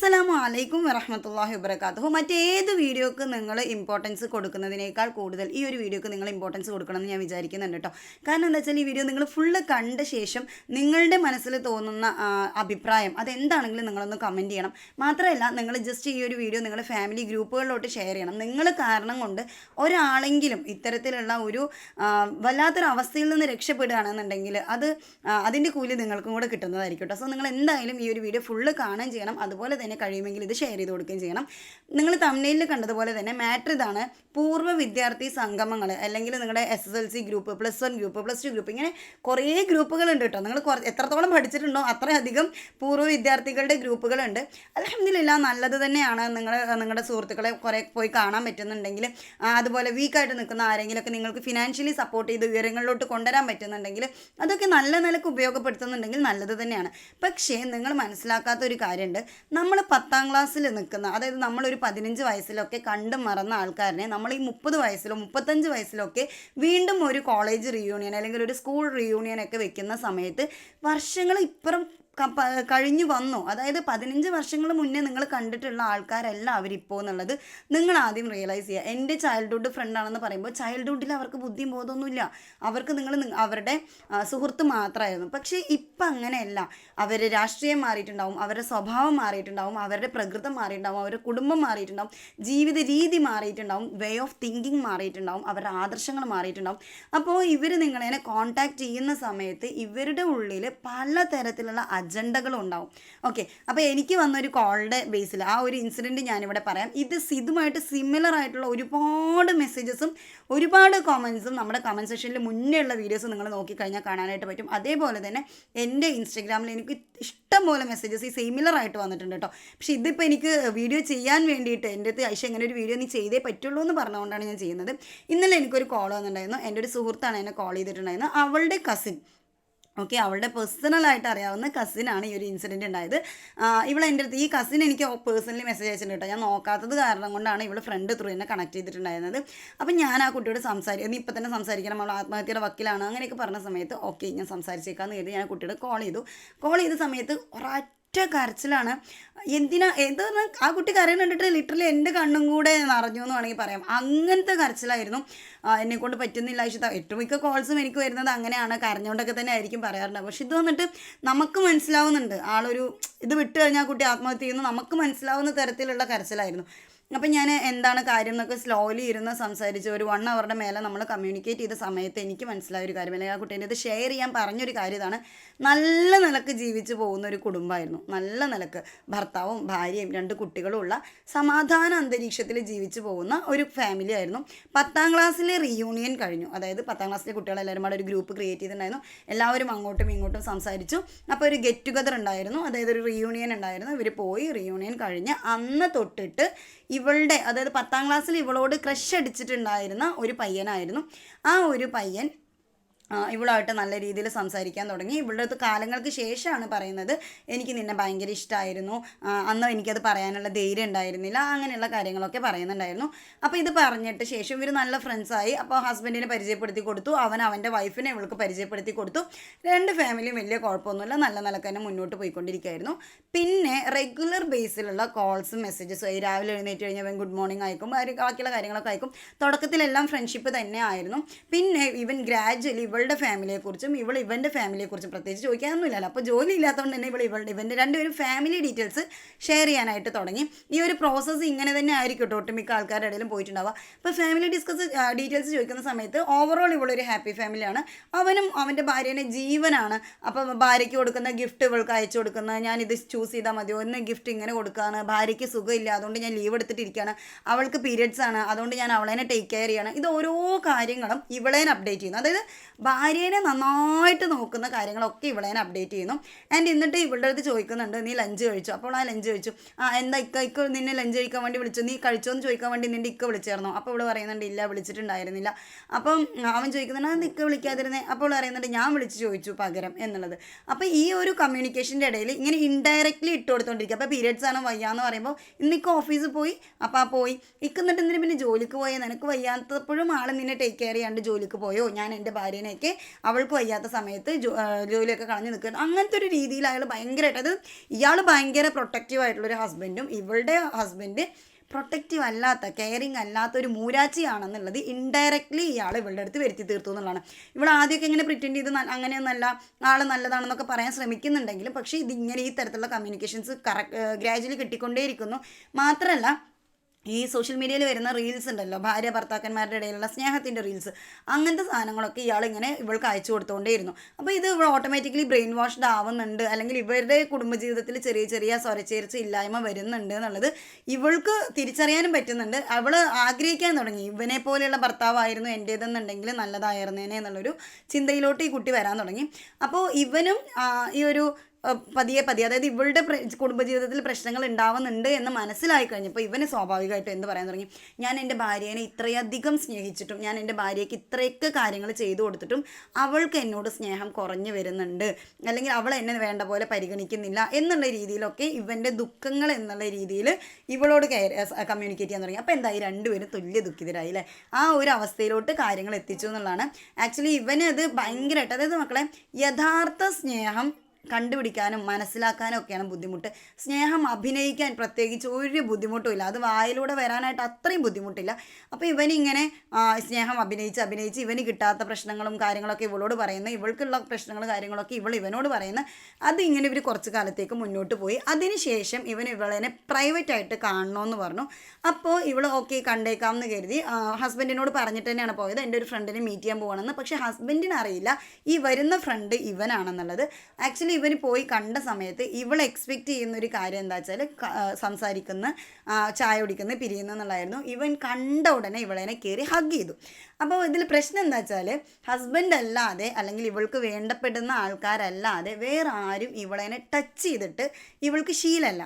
അസ്സലാമു അലൈക്കും വറഹമത്തല്ലാഹി വബർക്കാത്തു മറ്റേത് വീഡിയോക്ക് നിങ്ങൾ ഇമ്പോർട്ടൻസ് കൊടുക്കുന്നതിനേക്കാൾ കൂടുതൽ ഈ ഒരു വീഡിയോക്ക് നിങ്ങൾ ഇമ്പോർട്ടൻസ് കൊടുക്കണമെന്ന് ഞാൻ വിചാരിക്കുന്നുണ്ട് കേട്ടോ കാരണം എന്താ വെച്ചാൽ ഈ വീഡിയോ നിങ്ങൾ ഫുള്ള് കണ്ട ശേഷം നിങ്ങളുടെ മനസ്സിൽ തോന്നുന്ന അഭിപ്രായം അതെന്താണെങ്കിലും നിങ്ങളൊന്ന് കമന്റ് ചെയ്യണം. മാത്രമല്ല നിങ്ങൾ ജസ്റ്റ് ഈ ഒരു വീഡിയോ നിങ്ങളുടെ ഫാമിലി ഗ്രൂപ്പുകളിലോട്ട് ഷെയർ ചെയ്യണം. നിങ്ങൾ കാരണം കൊണ്ട് ഒരാളെങ്കിലും ഇത്തരത്തിലുള്ള ഒരു വല്ലാത്തൊരു അവസ്ഥയിൽ നിന്ന് രക്ഷപ്പെടുകയാണെന്നുണ്ടെങ്കിൽ അത് അതിന്റെ കൂലി നിങ്ങൾക്കും കൂടെ കിട്ടുന്നതായിരിക്കും കേട്ടോ സോ നിങ്ങൾ എന്തായാലും ഈ ഒരു വീഡിയോ ഫുള്ള് കാണുകയും ചെയ്യണം. അതുപോലെ തന്നെ കഴിയുമെങ്കിൽ ഇത് ഷെയർ ചെയ്ത് കൊടുക്കുകയും ചെയ്യണം. നിങ്ങൾ തമിഴിൽ കണ്ടതുപോലെ തന്നെ മാറ്റർ ഇതാണ്. പൂർവ വിദ്യാർത്ഥി സംഗമങ്ങൾ അല്ലെങ്കിൽ നിങ്ങളുടെ S S L C group plus one group plus two group ഇങ്ങനെ കുറേ ഗ്രൂപ്പുകളുണ്ട് കേട്ടോ. നിങ്ങൾ എത്രത്തോളം പഠിച്ചിട്ടുണ്ടോ അത്രയധികം പൂർവ വിദ്യാർത്ഥികളുടെ ഗ്രൂപ്പുകളുണ്ട്. അലഹമില്ല നല്ലത് തന്നെയാണ്. നിങ്ങൾ നിങ്ങളുടെ സുഹൃത്തുക്കളെ കുറേ പോയി കാണാൻ പറ്റുന്നുണ്ടെങ്കിൽ അതുപോലെ വീക്കായിട്ട് നിൽക്കുന്ന ആരെങ്കിലുമൊക്കെ നിങ്ങൾക്ക് ഫിനാൻഷ്യലി സപ്പോർട്ട് ചെയ്ത് ഉയരങ്ങളിലോട്ട് കൊണ്ടുവരാൻ പറ്റുന്നുണ്ടെങ്കിൽ അതൊക്കെ നല്ല നിലയ്ക്ക് ഉപയോഗപ്പെടുത്തുന്നുണ്ടെങ്കിൽ നല്ലത് തന്നെയാണ്. പക്ഷേ നിങ്ങൾ മനസ്സിലാക്കാത്ത ഒരു കാര്യമുണ്ട്. നമ്മൾ പത്താം ക്ലാസ്സിൽ നിൽക്കുന്ന അതായത് നമ്മളൊരു പതിനഞ്ച് വയസ്സിലൊക്കെ കണ്ട് മറന്ന ആൾക്കാരനെ നമ്മൾ ഈ മുപ്പത് വയസ്സിലോ മുപ്പത്തഞ്ച് വയസ്സിലൊക്കെ വീണ്ടും ഒരു കോളേജ് റിയൂണിയൻ അല്ലെങ്കിൽ ഒരു സ്കൂൾ റിയൂണിയൻ ഒക്കെ വെക്കുന്ന സമയത്ത് വർഷങ്ങൾ ഇപ്പുറം കഴിഞ്ഞു വന്നു. അതായത് പതിനഞ്ച് വർഷങ്ങൾ മുന്നേ നിങ്ങൾ കണ്ടിട്ടുള്ള ആൾക്കാരല്ല അവരിപ്പോൾ എന്നുള്ളത് നിങ്ങൾ ആദ്യം റിയലൈസ് ചെയ്യുക. എന്റെ ചൈൽഡ്ഹുഡ് ഫ്രണ്ടാണെന്ന് പറയുമ്പോൾ ചൈൽഡ്ഹുഡിൽ അവർക്ക് ബുദ്ധിയും ബോധമൊന്നുമില്ല അവർക്ക് നിങ്ങൾ അവരുടെ സുഹൃത്ത് മാത്രമായിരുന്നു. പക്ഷേ ഇപ്പം അങ്ങനെയല്ല. അവർ രാഷ്ട്രീയം മാറിയിട്ടുണ്ടാവും അവരുടെ സ്വഭാവം മാറിയിട്ടുണ്ടാവും അവരുടെ പ്രകൃതം മാറിയിട്ടുണ്ടാവും അവരുടെ കുടുംബം മാറിയിട്ടുണ്ടാവും ജീവിത രീതി മാറിയിട്ടുണ്ടാവും വേ ഓഫ് തിങ്കിങ് മാറിയിട്ടുണ്ടാവും അവരുടെ ആദർശങ്ങൾ മാറിയിട്ടുണ്ടാവും. അപ്പോൾ ഇവർ നിങ്ങളെ കോൺടാക്ട് ചെയ്യുന്ന സമയത്ത് ഇവരുടെ ഉള്ളിൽ പല പലതരത്തിലുള്ള അജണ്ടകളും ഉണ്ടാവും ഓക്കെ അപ്പോൾ എനിക്ക് വന്നൊരു കോളുടെ ബേസിൽ ആ ഒരു ഇൻസിഡന്റ് ഞാനിവിടെ പറയാം. ഇത് ഇതുമായിട്ട് സിമിലർ ആയിട്ടുള്ള ഒരുപാട് മെസ്സേജസും ഒരുപാട് കോമൻസും നമ്മുടെ കമന്റ് സെക്ഷനിൽ മുന്നേ ഉള്ള വീഡിയോസ് നിങ്ങൾ നോക്കിക്കഴിഞ്ഞാൽ കാണാനായിട്ട് പറ്റും. അതേപോലെ തന്നെ എന്റെ ഇൻസ്റ്റഗ്രാമിൽ എനിക്ക് ഇഷ്ടം പോലെ മെസ്സേജസ് ഈ സിമിലർ ആയിട്ട് വന്നിട്ടുണ്ട് കേട്ടോ പക്ഷേ ഇതിപ്പോൾ എനിക്ക് വീഡിയോ ചെയ്യാൻ വേണ്ടിയിട്ട് എന്റെ അടുത്ത് ഐഷ ഇങ്ങനെ ഒരു വീഡിയോ നീ ചെയ്തേ പറ്റുള്ളൂ എന്ന് പറഞ്ഞുകൊണ്ടാണ് ഞാൻ ചെയ്യുന്നത്. ഇന്നലെ എനിക്കൊരു കോൾ വന്നിട്ടുണ്ടായിരുന്നു. എന്റെ ഒരു സുഹൃത്താണ് എന്നെ കോൾ ചെയ്തിട്ടുണ്ടായിരുന്നത്. അവളുടെ കസിൻ ഓക്കെ അവളുടെ പേഴ്സണലായിട്ട് അറിയാവുന്ന കസിനാണ് ഈ ഒരു ഇൻസിഡന്റ് ഉണ്ടായത്. ഇവൾ എന്റെ അടുത്ത് ഈ കസിൻ എനിക്ക് പേഴ്സണലി മെസ്സേജ് അയച്ചിട്ടുണ്ട് കേട്ടോ. ഞാൻ നോക്കാത്തത് കാരണം കൊണ്ടാണ് ഇവൾ ഫ്രണ്ട് ത്രൂ എന്നെ കണക്ട് ചെയ്തിട്ടുണ്ടായിരുന്നത്. അപ്പം ഞാൻ ആ കുട്ടിയോട് സംസാരിക്കും നീ ഇപ്പം തന്നെ സംസാരിക്കണം അവൾ ആത്മഹത്യയുടെ വക്കിലാണ് അങ്ങനെയൊക്കെ പറഞ്ഞ സമയത്ത് ഓക്കെ ഞാൻ സംസാരിച്ചേക്കാന്ന് കരുതി ഞാൻ കുട്ടിയോട് കോൾ ചെയ്തു. കോൾ ചെയ്ത സമയത്ത് ഒരൊറ്റ കരച്ചിലാണ്. എന്തിനാ എന്താ ആ കുട്ടി കരയുന്ന കണ്ടിട്ട് ലിറ്ററലി എന്റെ കണ്ണും കൂടെ നിറഞ്ഞു എന്ന് വേണമെങ്കിൽ പറയാം. അങ്ങനത്തെ കരച്ചിലായിരുന്നു. എന്നെ കൊണ്ട് പറ്റുന്നില്ല. ആവശ്യത്ത ഏറ്റവും മിക്ക കോൾസും എനിക്ക് വരുന്നത് അങ്ങനെയാണ്. കരഞ്ഞുകൊണ്ടൊക്കെ തന്നെ ആയിരിക്കും പറയാറുണ്ട് പക്ഷെ ഇത് വന്നിട്ട് നമുക്ക് മനസ്സിലാവുന്നുണ്ട്. ആളൊരു ഇത് വിട്ട് കഴിഞ്ഞാൽ കുട്ടി ആത്മഹത്യ ചെയ്യുന്നു. നമുക്ക് മനസ്സിലാവുന്ന തരത്തിലുള്ള കരച്ചിലായിരുന്നു. അപ്പം ഞാൻ എന്താണ് കാര്യം എന്നൊക്കെ സ്ലോലി ഇരുന്ന് സംസാരിച്ച് ഒരു വൺ അവറുടെ മേലെ നമ്മൾ കമ്മ്യൂണിക്കേറ്റ് ചെയ്ത സമയത്ത് എനിക്ക് മനസ്സിലായ ഒരു കാര്യം. അല്ലെങ്കിൽ ആ കുട്ടീന്റെ ഇത് ഷെയർ ചെയ്യാൻ പറഞ്ഞൊരു കാര്യം ഇതാണ്. നല്ല നിലയ്ക്ക് ജീവിച്ചു പോകുന്ന ഒരു കുടുംബമായിരുന്നു. നല്ല നിലയ്ക്ക് ഭർത്താവും ഭാര്യയും രണ്ട് കുട്ടികളും ഉള്ള സമാധാന അന്തരീക്ഷത്തിൽ ജീവിച്ചു പോകുന്ന ഒരു ഫാമിലി ആയിരുന്നു. പത്താം ക്ലാസ്സിലെ റീയൂണിയൻ കഴിഞ്ഞു. അതായത് പത്താം ക്ലാസ്സിലെ കുട്ടികളെല്ലാവരും കൂടെ ഒരു ഗ്രൂപ്പ് ക്രിയേറ്റ് ചെയ്തിട്ടുണ്ടായിരുന്നു. എല്ലാവരും അങ്ങോട്ടും ഇങ്ങോട്ടും സംസാരിച്ചു. അപ്പോൾ ഒരു ഗെറ്റ് ടുഗദർ ഉണ്ടായിരുന്നു. അതായത് ഒരു റീയൂണിയൻ ഉണ്ടായിരുന്നു. ഇവർ പോയി റീയൂണിയൻ കഴിഞ്ഞ് അന്ന് തൊട്ടിട്ട് ഇവളുടെ അതായത് പത്താം ക്ലാസ്സിൽ ഇവളോട് ക്രഷ് അടിച്ചിട്ടുണ്ടായിരുന്ന ഒരു പയ്യനായിരുന്നു. ആ ഒരു പയ്യൻ ഇവളുമായിട്ട് നല്ല രീതിയിൽ സംസാരിക്കാൻ തുടങ്ങി. ഇവളുടെ അടുത്ത് കാലങ്ങൾക്ക് ശേഷമാണ് പറയുന്നത് എനിക്ക് നിന്നെ ഭയങ്കര ഇഷ്ടമായിരുന്നു അന്ന് എനിക്കത് പറയാനുള്ള ധൈര്യം ഉണ്ടായിരുന്നില്ല. അങ്ങനെയുള്ള കാര്യങ്ങളൊക്കെ പറയുന്നുണ്ടായിരുന്നു. അപ്പോൾ ഇത് പറഞ്ഞിട്ട് ശേഷം ഇവർ നല്ല ഫ്രണ്ട്സായി അപ്പോൾ ഹസ്ബൻഡിനെ പരിചയപ്പെടുത്തി കൊടുത്തു. അവൻ അവന്റെ വൈഫിനെ ഇവൾക്ക് പരിചയപ്പെടുത്തി കൊടുത്തു. രണ്ട് ഫാമിലിയും വലിയ കുഴപ്പമൊന്നുമില്ല. നല്ല നിലയ്ക്ക് തന്നെ മുന്നോട്ട് പോയിക്കൊണ്ടിരിക്കുകയായിരുന്നു. പിന്നെ റെഗുലർ ബേസിലുള്ള കോൾസും മെസ്സേജസും ആയി രാവിലെ എഴുന്നേറ്റ് കഴിഞ്ഞാൽ ഗുഡ് മോർണിംഗ് അയക്കും. ബാക്കി- ബാക്കിയുള്ള കാര്യങ്ങളൊക്കെ അയക്കും. തുടക്കത്തിലെല്ലാം ഫ്രണ്ട്ഷിപ്പ് തന്നെ ആയിരുന്നു. പിന്നെ ഇവൻ ഗ്രാജുവലി ഇവളുടെ ഫാമിലിയെക്കുറിച്ചും ഇവൾ ഇവന്റെ ഫാമിലിയെക്കുറിച്ചും പ്രത്യേകിച്ച് ചോദിക്കാനൊന്നുമില്ലല്ലോ. അപ്പോൾ ജോലി ഇല്ലാത്തതുകൊണ്ട് തന്നെ ഇവൾ ഇവളുടെ ഇവന്റെ രണ്ടുപേരും ഫാമിലി ഡീറ്റെയിൽസ് ഷെയർ ചെയ്യാനായിട്ട് തുടങ്ങി. ഈ ഒരു പ്രോസസ്സ് ഇങ്ങനെ തന്നെ ആയിരിക്കും ഒട്ടുമിക്ക ആൾക്കാരുടെ ഇടയിലും പോയിട്ടുണ്ടാവുക. അപ്പോൾ ഫാമിലി ഡിസ്കസ് ഡീറ്റെയിൽസ് ചോദിക്കുന്ന സമയത്ത് ഓവറോൾ ഇവളൊരു ഹാപ്പി ഫാമിലിയാണ്. അവനും അവന്റെ ഭാര്യേനെ ജീവനാണ്. അപ്പം ഭാര്യയ്ക്ക് കൊടുക്കുന്ന ഗിഫ്റ്റ് ഇവൾക്ക് അയച്ചു കൊടുക്കുന്ന. ഞാനിത് ചൂസ് ചെയ്താൽ മതിയോ? ഒന്ന് ഗിഫ്റ്റ് ഇങ്ങനെ കൊടുക്കുകയാണ്. ഭാര്യയ്ക്ക് സുഖമില്ല. അതുകൊണ്ട് ഞാൻ ലീവ് എടുത്തിട്ടിരിക്കുകയാണ്. അവൾക്ക് പീരിയഡ്സ് ആണ്. അതുകൊണ്ട് ഞാൻ അവളേനെ ടേക്ക് കെയർ ചെയ്യണം. ഇത് ഓരോ കാര്യങ്ങളും ഇവളേനെ അപ്ഡേറ്റ് ചെയ്യുന്നു. അതായത് ഭാര്യേനെ നന്നായിട്ട് നോക്കുന്ന കാര്യങ്ങളൊക്കെ ഇവളേനെ അപ്ഡേറ്റ് ചെയ്യുന്നു. ആൻഡ് എന്നിട്ട് ഇവളുടെ അടുത്ത് ചോദിക്കുന്നുണ്ട് നീ ലഞ്ച് കഴിച്ചു? അപ്പോൾ ആ ലഞ്ച് കഴിച്ചു. ആ എന്താ ഇക്ക ഇക്ക നിന്നെ ലഞ്ച് കഴിക്കാൻ വേണ്ടി വിളിച്ചു? നീ കഴിച്ചോ എന്ന് ചോദിക്കാൻ വേണ്ടി നിന്റെ ഇക്ക വിളിച്ചായിരുന്നോ. അപ്പോൾ ഇവൾ പറയുന്നുണ്ട് ഇല്ല വിളിച്ചിട്ടുണ്ടായിരുന്നില്ല. അപ്പം അവൻ ചോദിക്കുന്നുണ്ട് അത് ഇക്ക വിളിക്കാതിരുന്നേ? അപ്പോൾ പറയുന്നുണ്ട് ഞാൻ വിളിച്ച് ചോദിച്ചു പകരം എന്നുള്ളത്. അപ്പോൾ ഈ ഒരു കമ്മ്യൂണിക്കേഷന്റെ ഇടയിൽ ഇങ്ങനെ ഇൻഡയറക്റ്റ്ലി ഇട്ട് കൊടുത്തോണ്ടിരിക്കുക. അപ്പോൾ പീരിയഡ്സ് ആണ് വയ്യാന്ന് പറയുമ്പോൾ ഇന്നിക്ക ഓഫീസിൽ പോയി അപ്പോൾ ആ പോയി. ഇക്ക എന്നിട്ട് എന്തിനു പിന്നെ ജോലിക്ക് പോയാൽ നിനക്ക് വയ്യാത്തപ്പോഴും ആൾ നിന്നെ ടേക്ക് കെയർ ചെയ്യാണ്ട് ജോലിക്ക് പോയോ? ഞാൻ എന്റെ ഭാര്യനെ അങ്ങനെയൊക്കെ അവൾക്ക് വയ്യാത്ത സമയത്ത് ജോലിയൊക്കെ കളഞ്ഞു നിൽക്കുന്നത് അങ്ങനത്തെ ഒരു രീതിയിൽ അയാൾ ഭയങ്കരമായിട്ട് അത് ഇയാൾ ഭയങ്കര പ്രൊട്ടക്റ്റീവ് ആയിട്ടുള്ളൊരു ഹസ്ബൻഡും ഇവളുടെ ഹസ്ബൻഡ് പ്രൊട്ടക്റ്റീവ് അല്ലാത്ത കെയറിങ് അല്ലാത്ത ഒരു മൂരാച്ചിയാണെന്നുള്ളത് ഇൻഡയറക്ട്ലി ഇയാൾ ഇവളുടെ അടുത്ത് വരുത്തി തീർത്തു എന്നുള്ളതാണ്. ഇവൾ ആദ്യമൊക്കെ ഇങ്ങനെ പ്രിറ്റൻഡ് ചെയ്ത് അങ്ങനെയൊന്നല്ല ആൾ നല്ലതാണെന്നൊക്കെ പറയാൻ ശ്രമിക്കുന്നുണ്ടെങ്കിലും പക്ഷേ ഇതിങ്ങനെ ഈ തരത്തിലുള്ള കമ്മ്യൂണിക്കേഷൻസ് കറക്റ്റ് ഗ്രാജുവലി കിട്ടിക്കൊണ്ടേയിരിക്കുന്നു. മാത്രമല്ല ഈ സോഷ്യൽ മീഡിയയിൽ വരുന്ന റീൽസ് ഉണ്ടല്ലോ ഭാര്യ ഭർത്താക്കന്മാരുടെ ഇടയിലുള്ള സ്നേഹത്തിന്റെ റീൽസ് അങ്ങനത്തെ സാധനങ്ങളൊക്കെ ഇയാളിങ്ങനെ ഇവൾക്ക് അയച്ചു കൊടുത്തുകൊണ്ടേയിരുന്നു അപ്പോൾ ഇത് ഇവൾ ഓട്ടോമാറ്റിക്കലി ബ്രെയിൻ വാഷ്ഡ് ആവുന്നുണ്ട് അല്ലെങ്കിൽ ഇവരുടെ കുടുംബജീവിതത്തിൽ ചെറിയ ചെറിയ സ്വരച്ചേർച്ച ഇല്ലായ്മ വരുന്നുണ്ട് എന്നുള്ളത് ഇവൾക്ക് തിരിച്ചറിയാനും പറ്റുന്നുണ്ട്. അവൾ ആഗ്രഹിക്കാൻ തുടങ്ങി ഇവനെ പോലെയുള്ള ഭർത്താവായിരുന്നു എന്റേതെന്നുണ്ടെങ്കിൽ നല്ലതായിരുന്നേനെ എന്നുള്ളൊരു ചിന്തയിലോട്ട് ഈ കുട്ടി വരാൻ തുടങ്ങി. അപ്പോൾ ഇവനും ഈ ഒരു പതിയെ പതിയെ അതായത് ഇവളുടെ കുടുംബജീവിതത്തിൽ പ്രശ്നങ്ങൾ ഉണ്ടാവുന്നുണ്ട് എന്ന് മനസ്സിലായി കഴിഞ്ഞപ്പോൾ ഇവന് സ്വാഭാവികമായിട്ടും എന്ത് പറയാൻ തുടങ്ങി? ഞാൻ എന്റെ ഭാര്യേനെ ഇത്രയധികം സ്നേഹിച്ചിട്ടും ഞാൻ എന്റെ ഭാര്യയ്ക്ക് ഇത്രയൊക്കെ കാര്യങ്ങൾ ചെയ്തു കൊടുത്തിട്ടും അവൾക്ക് എന്നോട് സ്നേഹം കുറഞ്ഞു വരുന്നുണ്ട്. അല്ലെങ്കിൽ അവൾ എന്നെ വേണ്ട പോലെ പരിഗണിക്കുന്നില്ല എന്നുള്ള രീതിയിലൊക്കെ ഇവന്റെ ദുഃഖങ്ങൾ എന്നുള്ള രീതിയിൽ ഇവളോട് കമ്മ്യൂണിക്കേറ്റ് ചെയ്യാൻ തുടങ്ങി. അപ്പോൾ എന്തായി? രണ്ടുപേരും തുല്യ ദുഃഖിതരായി അല്ലേ? ആ ഒരു അവസ്ഥയിലോട്ട് കാര്യങ്ങൾ എത്തിച്ചു എന്നുള്ളതാണ്. ആക്ച്വലി ഇവന് അത് ഭയങ്കരമായിട്ട് അതായത് മക്കളെ യഥാർത്ഥ സ്നേഹം കണ്ടുപിടിക്കാനും മനസ്സിലാക്കാനും ഒക്കെയാണ് ബുദ്ധിമുട്ട്. സ്നേഹം അഭിനയിക്കാൻ പ്രത്യേകിച്ച് ഒരു ബുദ്ധിമുട്ടും ഇല്ല. അത് വായിലൂടെ വരാനായിട്ട് അത്രയും ബുദ്ധിമുട്ടില്ല. അപ്പോൾ ഇവനിങ്ങനെ സ്നേഹം അഭിനയിച്ച് അഭിനയിച്ച് ഇവന് കിട്ടാത്ത പ്രശ്നങ്ങളും കാര്യങ്ങളൊക്കെ ഇവളോട് പറയുന്ന. ഇവൾക്കുള്ള പ്രശ്നങ്ങൾ കാര്യങ്ങളൊക്കെ ഇവൾ ഇവനോട് പറയുന്ന. അതിങ്ങനെ ഇവർ കുറച്ച് കാലത്തേക്ക് മുന്നോട്ട് പോയി. അതിനുശേഷം ഇവൻ ഇവളെ പ്രൈവറ്റായിട്ട് കാണണമെന്ന് പറഞ്ഞു. അപ്പോൾ ഇവൾ ഓക്കെ കണ്ടേക്കാം എന്ന് കരുതി ഹസ്ബൻഡിനോട് പറഞ്ഞിട്ട് തന്നെയാണ് പോയത്. എന്റെ ഒരു ഫ്രണ്ടിനെ മീറ്റ് ചെയ്യാൻ പോകണമെന്ന് പക്ഷേ ഹസ്ബൻഡിന് അറിയില്ല ഈ വരുന്ന ഫ്രണ്ട് ഇവനാണെന്നുള്ളത്. ആക്ച്വലി ഇവന് പോയി കണ്ട സമയത്ത് ഇവൾ എക്സ്പെക്റ്റ് ചെയ്യുന്ന ഒരു കാര്യം എന്താ വെച്ചാൽ സംസാരിക്കുന്ന ചായ കുടിക്കുന്ന പിരിയുന്ന എന്നുള്ളതായിരുന്നു. ഇവൻ കണ്ട ഉടനെ ഇവളെനെ കയറി ഹഗ് ചെയ്തു. അപ്പോൾ ഇതിൽ പ്രശ്നം എന്താ വെച്ചാൽ ഹസ്ബൻഡ് അല്ലാതെ അല്ലെങ്കിൽ ഇവൾക്ക് വേണ്ടപ്പെടുന്ന ആൾക്കാരല്ലാതെ വേറെ ആരും ഇവളെനെ ടച്ച് ചെയ്തിട്ട് ഇവൾക്ക് ശീലമല്ല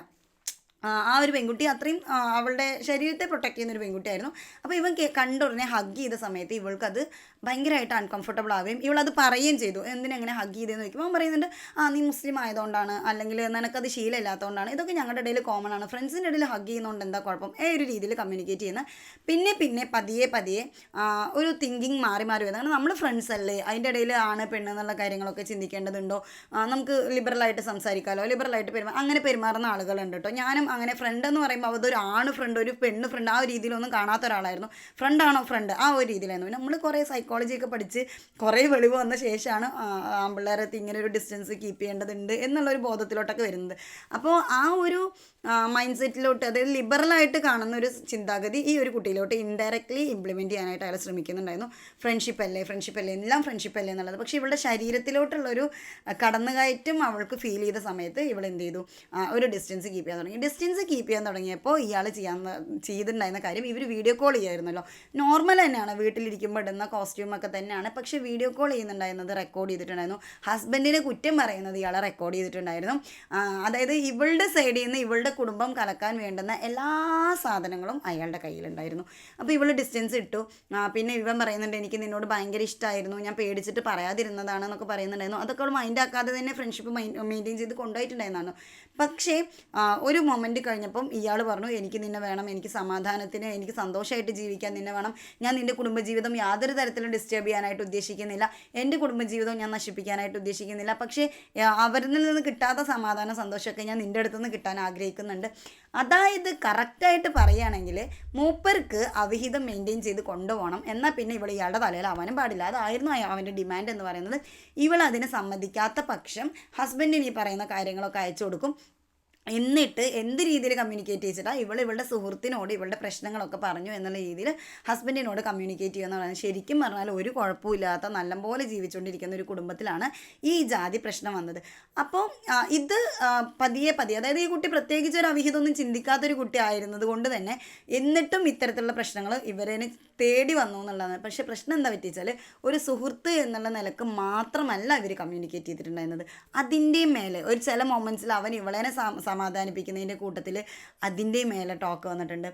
ആ ഒരു പെൺകുട്ടി അത്രയും അവളുടെ ശരീരത്തെ പ്രൊട്ടക്ട് ചെയ്യുന്ന ഒരു പെൺകുട്ടിയായിരുന്നു. അപ്പോൾ ഇവൻ കേ- കണ്ട ഉടനെ ഹഗ് ചെയ്ത സമയത്ത് ഇവൾക്കത് ഭയങ്കരമായിട്ട് അൺകംഫർട്ടബിൾ ആവുകയും ഇവളത് പറയുകയും ചെയ്തു. എന്തിനെങ്ങനെ ഹഗ് ചെയ്തതെന്ന് ചോദിക്കുമ്പോൾ അവൻ പറയുന്നുണ്ട് ആ നീ മുസ്ലിം ആയതുകൊണ്ടാണ് അല്ലെങ്കിൽ നിനക്കത് ശീലമില്ലാത്തതുകൊണ്ടാണ്. ഇതൊക്കെ ഞങ്ങളുടെ ഇടയിൽ കോമൺ ആണ്. ഫ്രണ്ട്സിന്റെ ഇടയിൽ ഹഗ് ചെയ്യുന്നതുകൊണ്ട് എന്താ കുഴപ്പം? ഏ ഒരു രീതിയിൽ കമ്മ്യൂണിക്കേറ്റ് ചെയ്യുന്ന. പിന്നെ പിന്നെ പതിയെ പതിയെ ഒരു തിങ്കിങ് മാറി മാറി വരുന്നത് നമ്മൾ ഫ്രണ്ട്സ് അല്ലേ? അതിന്റെ ഇടയിൽ ആണ് പെണ്ണ് എന്നുള്ള കാര്യങ്ങളൊക്കെ ചിന്തിക്കേണ്ടതുണ്ടോ? നമുക്ക് ലിബറലായിട്ട് സംസാരിക്കാമല്ലോ ലിബറലായിട്ട് പെരുമാ അങ്ങനെ പെരുമാറുന്ന ആളുകളുണ്ട് കേട്ടോ. ഞാനും അങ്ങനെ ഫ്രണ്ട് എന്ന് പറയുമ്പോൾ അതൊരു ആണ് ഫ്രണ്ട് ഒരു പെണ്ണ് ഫ്രണ്ട് ആ ഒരു രീതിയിലൊന്നും കാണാത്ത ഒരാളായിരുന്നു. ഫ്രണ്ടാണോ ഫ്രണ്ട് ആ ഒരു രീതിയിലായിരുന്നു. നമ്മൾ കുറേ സൈക്കോളജിയൊക്കെ പഠിച്ച് കുറേ വെളിവ് വന്ന ശേഷമാണ് ആ, ആൺപിള്ളേരത്ത് ഇങ്ങനെ ഒരു ഡിസ്റ്റൻസ് കീപ്പ് ചെയ്യേണ്ടതുണ്ട് എന്നുള്ളൊരു ബോധത്തിലോട്ടൊക്കെ വരുന്നത്. അപ്പോൾ ആ ഒരു മൈൻഡ് സെറ്റിലോട്ട് അതായത് ലിബറലായിട്ട് കാണുന്ന ഒരു ചിന്താഗതി ഈ ഒരു കുട്ടിയിലോട്ട് ഇൻഡയറക്റ്റ്ലി ഇംപ്ലിമെന്റ് ചെയ്യാനായിട്ട് അയാൾ ശ്രമിക്കുന്നുണ്ടായിരുന്നു. ഫ്രണ്ട്ഷിപ്പ് അല്ലേ ഫ്രണ്ട്ഷിപ്പ് അല്ലേ എല്ലാം ഫ്രണ്ട്ഷിപ്പ് അല്ലേ എന്നുള്ളത്. പക്ഷേ ഇവളുടെ ശരീരത്തിലോട്ടുള്ളൊരു കടന്നുകയറ്റം അവൾക്ക് ഫീൽ ചെയ്ത സമയത്ത് ഇവൾ എന്ത് ചെയ്തു? ഒരു ഡിസ്റ്റൻസ് കീപ്പ് ചെയ്യാൻ തുടങ്ങി. ഡിസ്റ്റൻസ് കീപ്പ് ചെയ്യാൻ തുടങ്ങിയപ്പോൾ ഇയാൾ ചെയ്യാൻ ചെയ്തിട്ടുണ്ടായിരുന്ന കാര്യം ഇവർ വീഡിയോ കോൾ ചെയ്യായിരുന്നല്ലോ. നോർമൽ തന്നെയാണ് വീട്ടിലിരിക്കുമ്പോൾ ഇടുന്ന കോസ്റ്റ്യൂം ഒക്കെ തന്നെയാണ്. പക്ഷേ വീഡിയോ കോൾ ചെയ്യുന്നുണ്ടായിരുന്നത് റെക്കോർഡ് ചെയ്തിട്ടുണ്ടായിരുന്നു. ഹസ്ബൻഡിനെ കുറ്റം പറയുന്നത് ഇയാളെ റെക്കോർഡ് ചെയ്തിട്ടുണ്ടായിരുന്നു. അതായത് ഇവളുടെ സൈഡിൽ നിന്ന് ഇവളുടെ കുടുംബം കലക്കാൻ വേണ്ടുന്ന എല്ലാ സാധനങ്ങളും അയാളുടെ കയ്യിലുണ്ടായിരുന്നു. അപ്പോൾ ഇവൾ ഡിസ്റ്റൻസ് ഇട്ടു. പിന്നെ ഇവൻ പറയുന്നുണ്ട് എനിക്ക് നിന്നോട് ഭയങ്കര ഇഷ്ടമായിരുന്നു ഞാൻ പേടിച്ചിട്ട് പറയാതിരുന്നതാണ് എന്നൊക്കെ പറയുന്നുണ്ടായിരുന്നു. അതൊക്കെ മൈൻഡ് ആക്കാതെ തന്നെ ഫ്രണ്ട്ഷിപ്പ് മെയിന്റെയിൻ ചെയ്ത് കൊണ്ടുപോയിട്ടുണ്ടായിരുന്നു പക്ഷേ ഒരു മൊമെന്റ് കഴിഞ്ഞപ്പം ഇയാൾ പറഞ്ഞു എനിക്ക് നിന്നെ വേണം എനിക്ക് സമാധാനത്തിന് എനിക്ക് സന്തോഷമായിട്ട് ജീവിക്കാൻ നിന്നെ വേണം. ഞാൻ നിന്റെ കുടുംബജീവിതം യാതൊരു തരത്തിലും ഡിസ്റ്റർബ് ചെയ്യാനായിട്ട് ഉദ്ദേശിക്കുന്നില്ല. എന്റെ കുടുംബജീവിതം ഞാൻ നശിപ്പിക്കാനായിട്ട് ഉദ്ദേശിക്കുന്നില്ല. പക്ഷേ അവരിൽ നിന്ന് കിട്ടാത്ത സമാധാന സന്തോഷമൊക്കെ ഞാൻ നിന്റെ അടുത്ത് നിന്ന് കിട്ടാൻ ആഗ്രഹിക്കുന്നുണ്ട്. അതായത് കറക്റ്റായിട്ട് പറയുകയാണെങ്കിൽ മൂപ്പർക്ക് അവിഹിതം മെയിന്റെയിൻ ചെയ്ത് കൊണ്ടുപോകണം. എന്നാൽ പിന്നെ ഇവിടെ ഇയാളുടെ തലയിൽ ആവാനും പാടില്ല. അതായിരുന്നു അവന്റെ ഡിമാൻഡ് എന്ന് പറയുന്നത്. ഇവൾ അതിന് സമ്മതിക്കാത്ത പക്ഷം ഹസ്ബൻഡിന് ഈ പറയുന്ന കാര്യങ്ങളൊക്കെ അയച്ചു കൊടുക്കും. എന്നിട്ട് എന്ത് രീതിയിൽ കമ്മ്യൂണിക്കേറ്റ് ചെയ്തിട്ടാണ് ഇവൾ ഇവളുടെ സുഹൃത്തിനോട് ഇവളുടെ പ്രശ്നങ്ങളൊക്കെ പറഞ്ഞു എന്നുള്ള രീതിയിൽ ഹസ്ബൻഡിനോട് കമ്മ്യൂണിക്കേറ്റ് ചെയ്യുന്നതാണ് ശരിക്കും പറഞ്ഞാൽ ഒരു കുഴപ്പമില്ലാത്ത നല്ലപോലെ ജീവിച്ചുകൊണ്ടിരിക്കുന്ന ഒരു കുടുംബത്തിലാണ് ഈ ജാതി പ്രശ്നം വന്നത്. അപ്പോൾ ഇത് പതിയെ പതിയെ അതായത് ഈ കുട്ടി പ്രത്യേകിച്ച് ഒരു അവിഹിതമൊന്നും ചിന്തിക്കാത്തൊരു കുട്ടി ആയിരുന്നത് കൊണ്ട് തന്നെ എന്നിട്ടും ഇത്തരത്തിലുള്ള പ്രശ്നങ്ങൾ ഇവരെ തേടി വന്നു എന്നുള്ളതാണ്. പക്ഷേ പ്രശ്നം എന്താ പറ്റിച്ചാൽ ഒരു സുഹൃത്ത് എന്നുള്ള നിലയ്ക്ക് മാത്രമല്ല ഇവർ കമ്മ്യൂണിക്കേറ്റ് ചെയ്തിട്ടുണ്ടായിരുന്നത്. അതിന്റെ മേലെ ഒരു ചില മൊമെന്റ്സിൽ അവൻ ഇവളേനെ സം- സമാധാനിപ്പിക്കുന്നതിന്റെ കൂട്ടത്തിൽ അതിന്റെ മേലെ ടോക്ക് വന്നിട്ടുണ്ട്.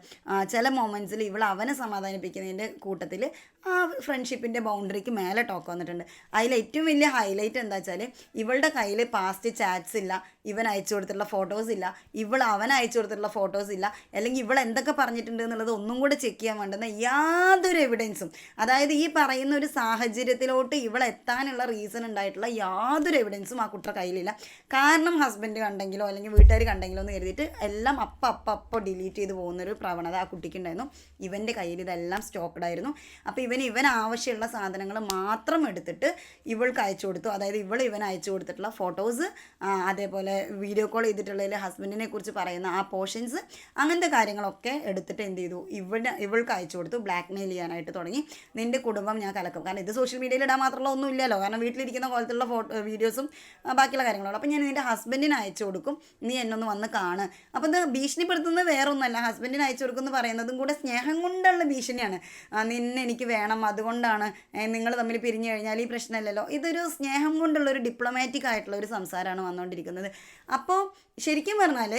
ചില മൊമെന്റ്സിൽ ഇവൾ അവനെ സമാധാനിപ്പിക്കുന്നതിന്റെ കൂട്ടത്തിൽ ആ ഫ്രണ്ട്ഷിപ്പിന്റെ ബൗണ്ടറിക്ക് മേലെ ടോക്ക് വന്നിട്ടുണ്ട്. അതിൽ ഏറ്റവും വലിയ ഹൈലൈറ്റ് എന്താ വെച്ചാൽ ഇവളുടെ കയ്യിൽ പാസ്റ്റ് ചാറ്റ്സ് ഇല്ല. ഇവൻ അയച്ചു കൊടുത്തിട്ടുള്ള ഫോട്ടോസ് ഇല്ല. ഇവൾ അവൻ അയച്ചു കൊടുത്തിട്ടുള്ള ഫോട്ടോസ് ഇല്ല. അല്ലെങ്കിൽ ഇവൾ എന്തൊക്കെ പറഞ്ഞിട്ടുണ്ട് എന്നുള്ളത് ഒന്നും കൂടെ ചെക്ക് ചെയ്യാൻ വേണ്ടുന്ന യാതൊരു എവിഡൻസും അതായത് ഈ പറയുന്ന ഒരു സാഹചര്യത്തിലോട്ട് ഇവൾ എത്താനുള്ള റീസൺ ഉണ്ടായിട്ടുള്ള യാതൊരു എവിഡൻസും ആ കുട്ടിയുടെ കയ്യിലില്ല. കാരണം ഹസ്ബൻഡ് കണ്ടെങ്കിലോ അല്ലെങ്കിൽ വീട്ടുകാർ കണ്ടെങ്കിലോ എന്ന് കരുതിയിട്ട് എല്ലാം അപ്പം അപ്പം അപ്പം ഡിലീറ്റ് ചെയ്ത് പോകുന്നൊരു പ്രവണത ആ കുട്ടിക്കുണ്ടായിരുന്നു ഇവന്റെ കയ്യിൽ ഇതെല്ലാം സ്റ്റോക്ക്ഡ് ആയിരുന്നു. അപ്പോൾ ഇവൻ ഇവൻ ആവശ്യമുള്ള സാധനങ്ങൾ മാത്രം എടുത്തിട്ട് ഇവൾക്ക് അയച്ചു കൊടുത്തു. അതായത് ഇവൾ ഇവൻ അയച്ചു കൊടുത്തിട്ടുള്ള ഫോട്ടോസ് അതേപോലെ വീഡിയോ കോൾ ചെയ്തിട്ടുള്ളതിൽ ഹസ്ബൻഡിനെ കുറിച്ച് പറയുന്ന ആ പോർഷൻസ് അങ്ങനത്തെ കാര്യങ്ങളൊക്കെ എടുത്തിട്ട് എന്ത് ചെയ്തു? ഇവിടെ ഇവൾക്ക് അയച്ചു കൊടുത്തു ബ്ലാക്ക് മെയിൽ ചെയ്യാനായിട്ട് തുടങ്ങി. നിന്റെ കുടുംബം ഞാൻ കലക്കും. കാരണം ഇത് സോഷ്യൽ മീഡിയയിൽ ഇടാൻ മാത്രമുള്ള ഒന്നും ഇല്ലല്ലോ കാരണം വീട്ടിലിരിക്കുന്ന പോലത്തുള്ള ഫോട്ടോ വീഡിയോസും ബാക്കിയുള്ള കാര്യങ്ങളുള്ളൂ അപ്പോൾ ഞാൻ നിന്റെ ഹസ്ബൻഡിന് അയച്ചു കൊടുക്കും. നീ എന്നൊന്ന് വന്ന് കാണ്. അപ്പോൾ ഇത് ഭീഷണിപ്പെടുത്തുന്നത് വേറൊന്നുമല്ല ഹസ്ബൻഡിന് അയച്ചു കൊടുക്കും എന്ന് പറയുന്നതും കൂടെ സ്നേഹം കൊണ്ടുള്ള ഭീഷണിയാണ്. നിന്നെ എനിക്ക് വേണം. അതുകൊണ്ടാണ് നിങ്ങൾ തമ്മിൽ പിരിഞ്ഞു കഴിഞ്ഞാൽ ഈ പ്രശ്നമല്ലല്ലോ. ഇതൊരു സ്നേഹം കൊണ്ടുള്ള ഒരു ഡിപ്ലോമാറ്റിക് ആയിട്ടുള്ള ഒരു സംസാരമാണ് വന്നുകൊണ്ടിരിക്കുന്നത് അപ്പോൾ ശരിക്കും പറഞ്ഞാൽ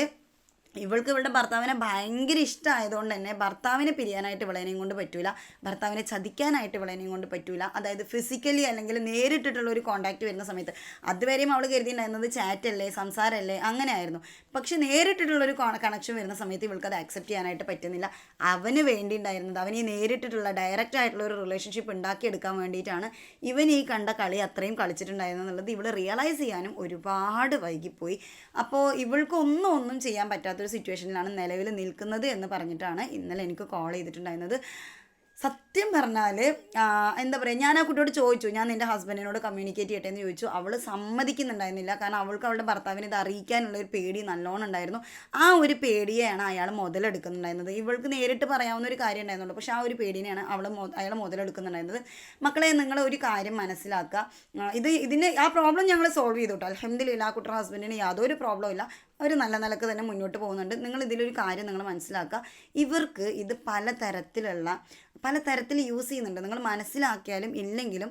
ഇവൾക്ക് ഇവളുടെ ഭർത്താവിനെ ഭയങ്കര ഇഷ്ടമായതുകൊണ്ട് തന്നെ ഭർത്താവിനെ പിരിയാനായിട്ട് ഇവളേനെയും കൊണ്ട് പറ്റൂല. ഭർത്താവിനെ ചതിക്കാനായിട്ട് ഇവളേനെയും കൊണ്ട് പറ്റൂല. അതായത് ഫിസിക്കലി അല്ലെങ്കിൽ നേരിട്ടിട്ടുള്ള ഒരു കോണ്ടാക്റ്റ് വരുന്ന സമയത്ത്. അതുവരെയും അവൾ കരുതിയിട്ടുണ്ടായിരുന്നത് ചാറ്റല്ലേ സംസാരമല്ലേ അങ്ങനെ ആയിരുന്നു പക്ഷെ നേരിട്ടിട്ടുള്ള ഒരു കണക്ഷൻ വരുന്ന സമയത്ത് ഇവൾക്ക് അത് ആക്സെപ്റ്റ് ചെയ്യാനായിട്ട് പറ്റുന്നില്ല. അവന് വേണ്ടി ഉണ്ടായിരുന്നത് അവൻ ഈ നേരിട്ടിട്ടുള്ള ഡയറക്റ്റ് ആയിട്ടുള്ള ഒരു റിലേഷൻഷിപ്പ് ഉണ്ടാക്കിയെടുക്കാൻ വേണ്ടിയിട്ടാണ് ഇവൻ ഈ കണ്ട കളി അത്രയും കളിച്ചിട്ടുണ്ടായിരുന്നു എന്നുള്ളത് ഇവൾ റിയലൈസ് ചെയ്യാനും ഒരുപാട് വൈകിപ്പോയി. അപ്പോൾ ഇവൾക്ക് ഒന്നും ഒന്നും ചെയ്യാൻ പറ്റാത്തൊരു സിറ്റുവേഷനിലാണ് നിലവിൽ നിൽക്കുന്നത് എന്ന് പറഞ്ഞിട്ടാണ് ഇന്നലെ എനിക്ക് കോൾ ചെയ്തിട്ടുണ്ടായിരുന്നത്. സത്യം പറഞ്ഞാൽ എന്താ പറയുക ഞാൻ ആ കുട്ടിയോട് ചോദിച്ചു ഞാൻ നിന്റെ ഹസ്ബൻഡിനോട് കമ്മ്യൂണിക്കേറ്റ് ചെയ്യട്ടെ എന്ന് ചോദിച്ചു. അവൾ സമ്മതിക്കുന്നുണ്ടായിരുന്നില്ല. കാരണം അവൾക്ക് അവളുടെ ഭർത്താവിനെ ഇത് അറിയിക്കാനുള്ള ഒരു പേടി നല്ലോണം ഉണ്ടായിരുന്നു. ആ ഒരു പേടിയെയാണ് അയാൾ മുതലെടുക്കുന്നുണ്ടായിരുന്നത്. ഇവൾക്ക് നേരിട്ട് പറയാവുന്ന ഒരു കാര്യം ഉണ്ടായിരുന്നുള്ളൂ. പക്ഷേ ആ ഒരു പേടിനെയാണ് അവൾ അയാൾ മുതലെടുക്കുന്നുണ്ടായിരുന്നത്. മക്കളെ നിങ്ങൾ ഒരു കാര്യം മനസ്സിലാക്കുക. ഇത് ഇതിന് ആ പ്രോബ്ലം ഞങ്ങൾ സോൾവ് ചെയ്തു കേട്ടോ അലഹമ്മദില്ല ആ കുട്ടിയുടെ ഹസ്ബൻഡിന് യാതൊരു പ്രോബ്ലം ഇല്ല. അവർ നല്ല നിലയ്ക്ക് തന്നെ മുന്നോട്ട് പോകുന്നുണ്ട്. നിങ്ങൾ ഇതിലൊരു കാര്യം നിങ്ങൾ മനസ്സിലാക്കുക. ഇവർക്ക് ഇത് പലതരത്തിലുള്ള പല തരത്തിൽ യൂസ് ചെയ്യുന്നുണ്ട്. നിങ്ങൾ മനസ്സിലാക്കിയാലും ഇല്ലെങ്കിലും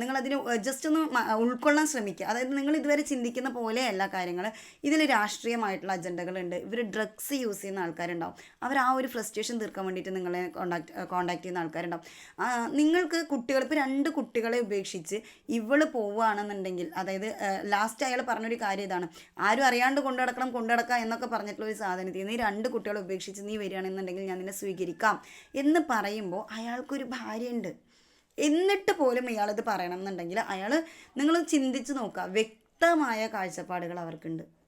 നിങ്ങളതിന് ജസ്റ്റ് ഒന്ന് ഉൾക്കൊള്ളാൻ ശ്രമിക്കുക. അതായത് നിങ്ങൾ ഇതുവരെ ചിന്തിക്കുന്ന പോലെയല്ല കാര്യങ്ങൾ ഇതിൽ രാഷ്ട്രീയമായിട്ടുള്ള അജണ്ടകളുണ്ട്. ഇവർ ഡ്രഗ്സ് യൂസ് ചെയ്യുന്ന ആൾക്കാരുണ്ടാവും. അവർ ആ ഒരു ഫ്രസ്ട്രേഷൻ തീർക്കാൻ വേണ്ടിയിട്ട് നിങ്ങളെ കോണ്ടാക്ട് കോണ്ടാക്ട് ചെയ്യുന്ന ആൾക്കാരുണ്ടാവും. നിങ്ങൾക്ക് കുട്ടികൾ ഇപ്പോൾ രണ്ട് കുട്ടികളെ ഉപേക്ഷിച്ച് ഇവൾ പോവുകയാണെന്നുണ്ടെങ്കിൽ അതായത് ലാസ്റ്റ് അയാൾ പറഞ്ഞൊരു കാര്യം ഇതാണ്. ആരും അറിയാണ്ട് കൊണ്ടു നടക്കണം കൊണ്ടു നടക്കാം എന്നൊക്കെ പറഞ്ഞിട്ടുള്ള ഒരു സാധനത്തിൽ നീ രണ്ട് കുട്ടികളെ ഉപേക്ഷിച്ച് നീ വരികയാണെന്നുണ്ടെങ്കിൽ ഞാൻ നിന്നെ സ്വീകരിക്കാം എന്ന് പറയുമ്പോൾ അയാൾക്കൊരു ഭാര്യയുണ്ട്. എന്നിട്ട് പോലും ഇയാളിത് പറയണം എന്നുണ്ടെങ്കിൽ അയാൾ നിങ്ങൾ ചിന്തിച്ച് നോക്കുക വ്യക്തമായ കാഴ്ചപ്പാടുകൾ അവർക്കുണ്ട്.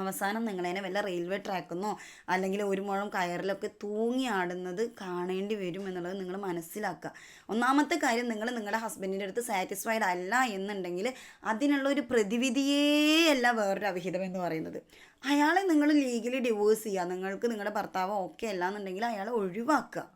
അവസാനം നിങ്ങളതിനെ വല്ല റെയിൽവേ ട്രാക്കെന്നോ അല്ലെങ്കിൽ ഒരു മുഴം കയറിലൊക്കെ തൂങ്ങി ആടുന്നത് കാണേണ്ടി വരും എന്നുള്ളത് നിങ്ങൾ മനസ്സിലാക്കുക. ഒന്നാമത്തെ കാര്യം നിങ്ങൾ നിങ്ങളുടെ ഹസ്ബൻഡിന്റെ അടുത്ത് സാറ്റിസ്ഫൈഡ് അല്ല എന്നുണ്ടെങ്കിൽ അതിനുള്ള ഒരു പ്രതിവിധിയേ അല്ല വേറൊരു അവിഹിതം എന്ന് പറയുന്നത്. അയാളെ നിങ്ങൾ ലീഗലി ഡിവോഴ്സ് ചെയ്യുക നിങ്ങൾക്ക് നിങ്ങളുടെ ഭർത്താവ് ഓക്കെ അല്ല എന്നുണ്ടെങ്കിൽ അയാളെ ഒഴിവാക്കുക.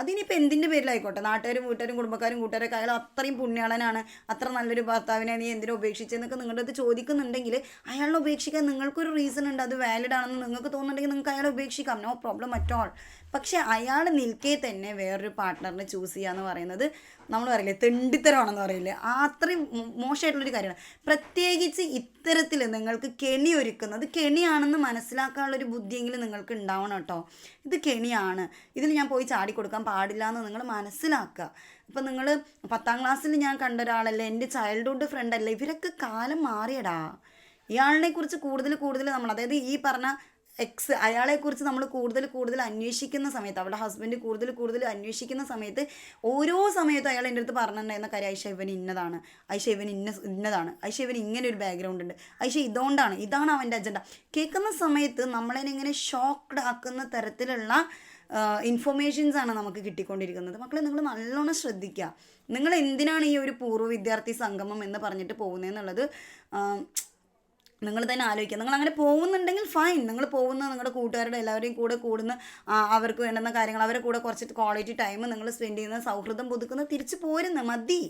അതിനിപ്പോൾ എന്തിന്റെ പേരിലായിക്കോട്ടെ? നാട്ടുകാരും വീട്ടുകാരും കുടുംബക്കാരും കൂട്ടുകാരൊക്കെ അയാൾ അത്രയും പുണ്യാളനാണ് അത്ര നല്ലൊരു ഭർത്താവിനെ നീ എന്തിനാ ഉപേക്ഷിച്ചെന്നൊക്കെ നിങ്ങളുടെ അടുത്ത് ചോദിക്കുന്നുണ്ടെങ്കിൽ അയാളെ ഉപേക്ഷിക്കാൻ നിങ്ങൾക്കൊരു റീസൺ ഉണ്ട്. അത് വാലിഡ് ആണെന്ന് നിങ്ങൾക്ക് തോന്നുന്നുണ്ടെങ്കിൽ നിങ്ങൾക്ക് അയാളെ ഉപേക്ഷിക്കാം. നോ പ്രോബ്ലം അറ്റ് ഓൾ പക്ഷേ അയാൾ നിൽക്കേ തന്നെ വേറൊരു പാർട്ട്ണറിനെ ചൂസ് ചെയ്യുക എന്ന് പറയുന്നത് നമ്മൾ പറയില്ലേ തെണ്ടിത്തരമാണെന്ന് പറയില്ലേ? അത്രയും മോശമായിട്ടുള്ളൊരു കാര്യമാണ്. പ്രത്യേകിച്ച് ഇത്തരത്തിൽ നിങ്ങൾക്ക് കെണി ഒരുക്കുന്നത് കെണിയാണെന്ന് മനസ്സിലാക്കാനുള്ളൊരു ബുദ്ധിയെങ്കിലും നിങ്ങൾക്ക് ഉണ്ടാവണം കേട്ടോ. ഇത് കെണിയാണ്. ഇതിൽ ഞാൻ പോയി ചാടിക്കൊടുക്കാൻ പാടില്ല എന്ന് നിങ്ങൾ മനസ്സിലാക്കുക. ഇപ്പം നിങ്ങൾ പത്താം ക്ലാസ്സിൽ ഞാൻ കണ്ട ഒരാളല്ലേ എന്റെ ചൈൽഡ്ഹുഡ് ഫ്രണ്ട് അല്ലേ ഇവരൊക്കെ കാലം മാറിയടാ. ഇയാളിനെ കുറിച്ച് കൂടുതൽ കൂടുതൽ നമ്മൾ അതായത് ഈ പറഞ്ഞ എക്സ് അയാളെക്കുറിച്ച് നമ്മൾ കൂടുതൽ കൂടുതൽ അന്വേഷിക്കുന്ന സമയത്ത് അവളുടെ ഹസ്ബൻഡ് കൂടുതൽ കൂടുതൽ അന്വേഷിക്കുന്ന സമയത്ത് ഓരോ സമയത്തും അയാൾ എന്റെ അടുത്ത് പറഞ്ഞിട്ടുണ്ടായിരുന്ന കാര്യം ഐഷ ഇവൻ ഇന്നതാണ്. ഐഷ ഇവൻ ഇന്ന ഇന്നതാണ്. ഐഷ ഇവൻ ഇങ്ങനെ ഒരു ബാക്ക്ഗ്രൗണ്ട് ഉണ്ട്. ഐഷ ഇതുകൊണ്ടാണ്. ഇതാണ് അവന്റെ അജണ്ട കേൾക്കുന്ന സമയത്ത് നമ്മളെ ഷോക്ക്ഡ് ആക്കുന്ന തരത്തിലുള്ള ഇൻഫർമേഷൻസ് ആണ് നമുക്ക് കിട്ടിക്കൊണ്ടിരിക്കുന്നത്. മക്കളെ നിങ്ങൾ നല്ലോണം ശ്രദ്ധിക്കുക നിങ്ങൾ എന്തിനാണ് ഈ ഒരു പൂർവ വിദ്യാർത്ഥി സംഗമം എന്ന് പറഞ്ഞിട്ട് പോകുന്നതെന്നുള്ളത് നിങ്ങൾ തന്നെ ആലോചിക്കുക. നിങ്ങൾ അങ്ങനെ പോകുന്നുണ്ടെങ്കിൽ ഫൈൻ നിങ്ങൾ പോകുന്ന നിങ്ങളുടെ കൂട്ടുകാരുടെ എല്ലാവരെയും കൂടെ കൂടുന്ന അവർക്ക് വേണ്ടുന്ന കാര്യങ്ങൾ അവരെ കൂടെ കുറച്ച് ക്വാളിറ്റി ടൈം നിങ്ങൾ സ്പെൻഡ് ചെയ്യുന്ന സൗഹൃദം പുതുക്കുന്ന തിരിച്ച് പോരുന്ന മതി.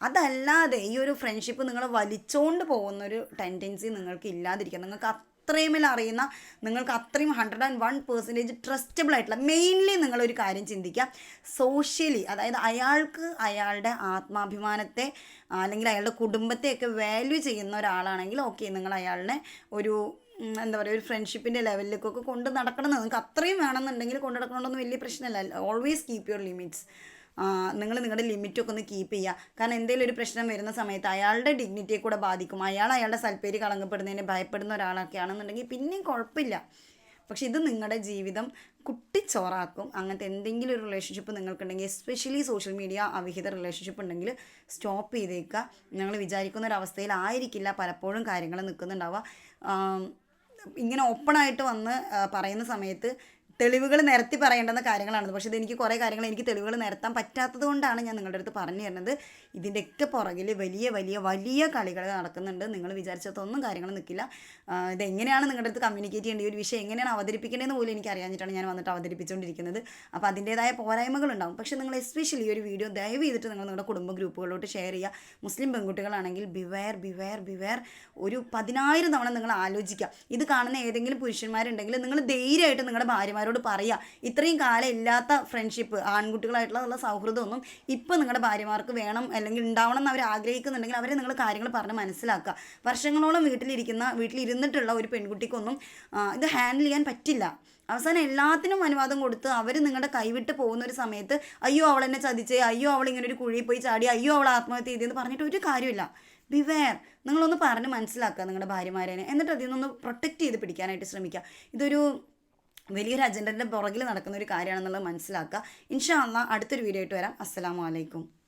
അതല്ലാതെ ഈ ഒരു ഫ്രണ്ട്ഷിപ്പ് നിങ്ങൾ വലിച്ചോണ്ട് പോകുന്നൊരു ടെൻഡൻസി നിങ്ങൾക്ക് ഇല്ലാതിരിക്കുക. നിങ്ങൾക്ക് അത്രയുമേൽ അറിയുന്ന നിങ്ങൾക്ക് അത്രയും hundred and one percentage trustable ആയിട്ടുള്ള മെയിൻലി നിങ്ങളൊരു കാര്യം ചിന്തിക്കുക. സോഷ്യലി അതായത് അയാൾക്ക് അയാളുടെ ആത്മാഭിമാനത്തെ അല്ലെങ്കിൽ അയാളുടെ കുടുംബത്തെയൊക്കെ വാല്യൂ ചെയ്യുന്ന ഒരാളാണെങ്കിൽ ഓക്കെ നിങ്ങൾ അയാളിനെ ഒരു എന്താ പറയുക ഒരു ഫ്രണ്ട്ഷിപ്പിന്റെ ലെവലിലേക്കൊക്കെ കൊണ്ട് നടക്കണം നിങ്ങൾക്ക് അത്രയും വേണമെന്നുണ്ടെങ്കിൽ കൊണ്ട് നടക്കണമെന്നൊന്നും വലിയ പ്രശ്നമല്ല. ഓൾവേസ് കീപ്പ് യുവർ ലിമിറ്റ്സ് നിങ്ങൾ നിങ്ങളുടെ ലിമിറ്റൊക്കെ ഒന്ന് കീപ്പ് ചെയ്യുക. കാരണം എന്തെങ്കിലും ഒരു പ്രശ്നം വരുന്ന സമയത്ത് അയാളുടെ ഡിഗ്നിറ്റിയെ കൂടെ ബാധിക്കും. അയാൾ അയാളുടെ സൽപ്പേര് കളങ്കപ്പെടുന്നതിന് ഭയപ്പെടുന്ന ഒരാളൊക്കെ ആണെന്നുണ്ടെങ്കിൽ പിന്നെയും കുഴപ്പമില്ല. പക്ഷെ ഇത് നിങ്ങളുടെ ജീവിതം കുട്ടിച്ചോറാക്കും. അങ്ങനത്തെ എന്തെങ്കിലും ഒരു റിലേഷൻഷിപ്പ് നിങ്ങൾക്കുണ്ടെങ്കിൽ എസ്പെഷ്യലി സോഷ്യൽ മീഡിയ അവിഹിത റിലേഷൻഷിപ്പ് ഉണ്ടെങ്കിൽ സ്റ്റോപ്പ് ചെയ്തേക്കുക. ഞങ്ങൾ വിചാരിക്കുന്ന ഒരു അവസ്ഥയിലായിരിക്കില്ല. പലപ്പോഴും കാര്യങ്ങൾ നിൽക്കുന്നുണ്ടാവുക. ഇങ്ങനെ ഓപ്പണായിട്ട് വന്ന് പറയുന്ന സമയത്ത് തെളിവുകൾ നിരത്തി പറയേണ്ടുന്ന കാര്യങ്ങളാണ് പക്ഷേ ഇതെനിക്ക് കുറേ കാര്യങ്ങൾ എനിക്ക് തെളിവുകൾ നിരത്താൻ പറ്റാത്തത് കൊണ്ടാണ് ഞാൻ നിങ്ങളുടെ അടുത്ത് പറഞ്ഞു തരുന്നത്. ഇതിന്റെയൊക്കെ പുറകിൽ വലിയ വലിയ വലിയ കളികൾ നടക്കുന്നുണ്ട്. നിങ്ങൾ വിചാരിച്ചതൊന്നും കാര്യങ്ങൾ നിൽക്കില്ല. ഇതെങ്ങനെയാണ് നിങ്ങളുടെ അടുത്ത് കമ്മ്യൂണിക്കേറ്റ് ചെയ്യേണ്ട ഈ ഒരു വിഷയം എങ്ങനെയാണ് അവതരിപ്പിക്കേണ്ടതെന്ന് പോലും എനിക്ക് അറിയാഞ്ഞിട്ടാണ് ഞാൻ വന്നിട്ട് അവതരിപ്പിച്ചുകൊണ്ടിരിക്കുന്നത്. അപ്പോൾ അതിന്റേതായ പോരായ്മകളുണ്ടാവും. പക്ഷേ നിങ്ങൾ എസ്പെഷ്യലി ഈ ഒരു വീഡിയോ ദയവ് ചെയ്തിട്ട് നിങ്ങൾ നിങ്ങളുടെ കുടുംബ ഗ്രൂപ്പുകളിലോട്ട് ഷെയർ ചെയ്യുക. മുസ്ലിം പെൺകുട്ടികളാണെങ്കിൽ ബിവെയർ ബിവെയർ ബിവെയർ ഒരു പതിനായിരം തവണ നിങ്ങൾ ആലോചിക്കുക. ഇത് കാണുന്ന ഏതെങ്കിലും പുരുഷന്മാരുണ്ടെങ്കിൽ നിങ്ങൾ ധൈര്യമായിട്ട് നിങ്ങളുടെ ഭാര്യമാരോട് പറയുക ഇത്രയും കാലം ഇല്ലാത്ത ഫ്രണ്ട്ഷിപ്പ് ആൺകുട്ടികളായിട്ടുള്ള സൗഹൃദമൊന്നും ഇപ്പം നിങ്ങളുടെ ഭാര്യമാർക്ക് വേണം അല്ലെങ്കിൽ ഉണ്ടാവണം എന്ന് അവർ ആഗ്രഹിക്കുന്നുണ്ടെങ്കിൽ അവരെ നിങ്ങൾ കാര്യങ്ങൾ പറഞ്ഞ് മനസ്സിലാക്കുക വർഷങ്ങളോളം വീട്ടിലിരിക്കുന്ന വീട്ടിലിരുന്നിട്ടുള്ള ഒരു പെൺകുട്ടിക്കൊന്നും ഇത് ഹാൻഡിൽ ചെയ്യാൻ പറ്റില്ല. അവസാനം എല്ലാത്തിനും അനുവാദം കൊടുത്ത് അവർ നിങ്ങളുടെ കൈവിട്ട് പോകുന്ന ഒരു സമയത്ത് അയ്യോ അവൾ എന്നെ ചതിച്ചേ അയ്യോ അവൾ ഇങ്ങനെ ഒരു കുഴിയിൽ പോയി ചാടി അയ്യോ അവൾ ആത്മഹത്യ ചെയ്തെന്ന് പറഞ്ഞിട്ട് ഒരു കാര്യമില്ല ബിവെയർ നിങ്ങളൊന്ന് പറഞ്ഞ് മനസ്സിലാക്കുക നിങ്ങളുടെ ഭാര്യമാരെ എന്നിട്ട് അതിൽ നിന്നൊന്ന് പ്രൊട്ടക്റ്റ് ചെയ്ത് പിടിക്കാനായിട്ട് ശ്രമിക്കുക ഇതൊരു വലിയൊരു അജണ്ടന്റെ പുറകിൽ നടക്കുന്ന ഒരു കാര്യമാണെന്നുള്ളത് മനസ്സിലാക്കുക. ഇൻഷാ അള്ളാ അടുത്തൊരു വീഡിയോ ആയിട്ട് വരാം. അസ്സാം അലൈക്കും.